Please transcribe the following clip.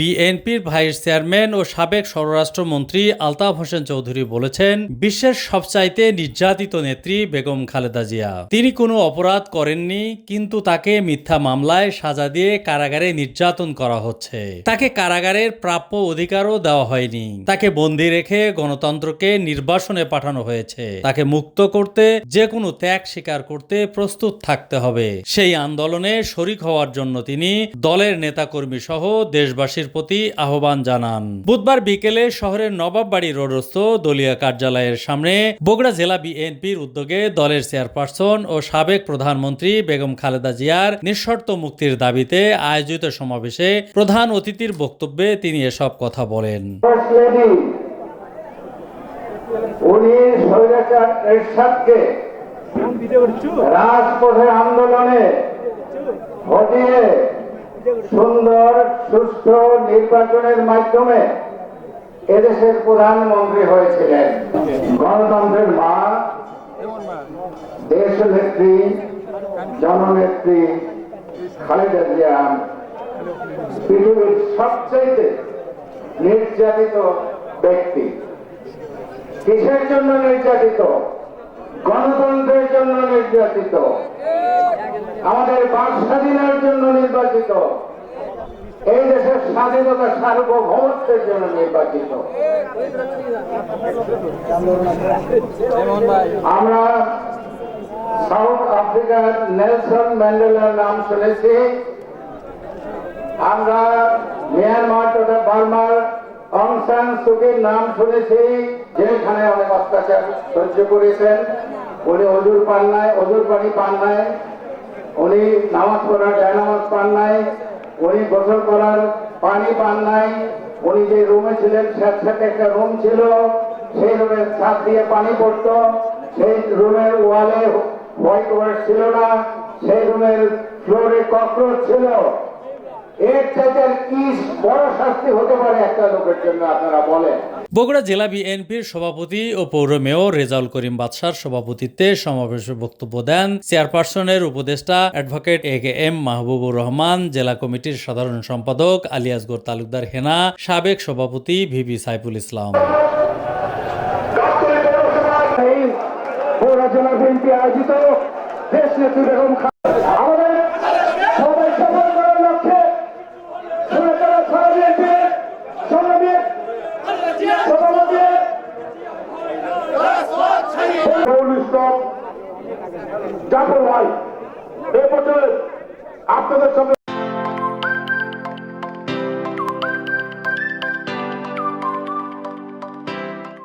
বিএনপির vice chairman ও সাবেক স্বরাষ্ট্রমন্ত্রী আলতাফ হোসেন চৌধুরী বলেছেন, বিশ্বের সবচাইতে নির্যাতিত নেত্রী বেগম খালেদা জিয়া। তিনি কোনো অপরাধ করেননি, কিন্তু তাকে মিথ্যা মামলায় সাজা দিয়ে কারাগারে নির্যাতন করা হচ্ছে। তাকে কারাগারের প্রাপ্য অধিকারও দেওয়া হয়নি। তাকে বন্দি রেখে গণতন্ত্রকে নির্বাসনে পাঠানো হয়েছে। তাকে মুক্ত করতে যে কোনো ত্যাগ স্বীকার করতে প্রস্তুত থাকতে হবে। সেই আন্দোলনে শরিক হওয়ার জন্য তিনি দলের নেতাকর্মী সহ দেশবাসীর প্রতি আহ্বান জানান। বুধবার বিকেলে শহরের নবাববাড়ি রোডস্থ দলীয় কার্যালয়ের সামনে বগুড়া জেলা বিএনপির উদ্যোগে দলের চেয়ারপারসন ও সাবেক প্রধানমন্ত্রী বেগম খালেদা জিয়ার নিঃশর্ত মুক্তির দাবিতে আয়োজিত সমাবেশে প্রধান অতিথির বক্তব্যে তিনি এসব কথা বলেন। রাজপথের আন্দোলনে সুন্দর, সুষ্ঠু নির্বাচনের মাধ্যমে এদেশের প্রধানমন্ত্রী হয়েছিলেন। গণতন্ত্রের মা, দেশনেত্রী, জননেত্রী খালেদা জিয়া পৃথিবীর সবচেয়ে নির্যাতিত ব্যক্তি। কিসের জন্য নির্যাতিত? গণতন্ত্রের জন্য নির্যাতিত। আমাদের বাক স্বাধীনের জন্য নির্বাচিত এই দেশের স্বাধীনতা সার্বভৌমত্বের জন্য নির্বাচিত। আমরা সাউথ আফ্রিকার নেলসন ম্যান্ডেলার নাম শুনেছি। আমরা মিয়ানমার তথা বার্মার অং সান সুকির নাম শুনেছি, যেখানে অনেক অত্যাচার সহ্য করেছেন। উনি অজুর পান নাই, অজুর পানি পান নাই। উনি নামাজ পড়ার জায়নামাজ পান নাই। উনি গোসল করার পানি পান নাই। উনি যে রুমে ছিলেন স্যাঁতস্যাঁতে একটা রুম ছিল। সেই রুমের ছাদ দিয়ে পানি পড়ত। সেই রুমের ওয়ালে হোয়াইট ওয়াশ ছিল না। সেই রুমের ফ্লোরে ককরোচ ছিল। এর চাইতে কি বড় শাস্তি হতে পারে একটা লোকের জন্য, আপনারা বলেন? বগুড়া জেলা বিএনপির সভাপতি ও পৌর মেয়র রেজাউল করিম বাদশার সভাপতিত্বে সমাবেশে বক্তব্য দেন চেয়ারপারসনের উপদেষ্টা advocate A K M Mahbubur Rahman, জেলা কমিটির সাধারণ সম্পাদক আলিয়াসগর তালুকদার হেনা, সাবেক সভাপতি ভিভি সাইফুল ইসলাম। জাফর ভাই এ পর্যন্ত আপনাদের সামনে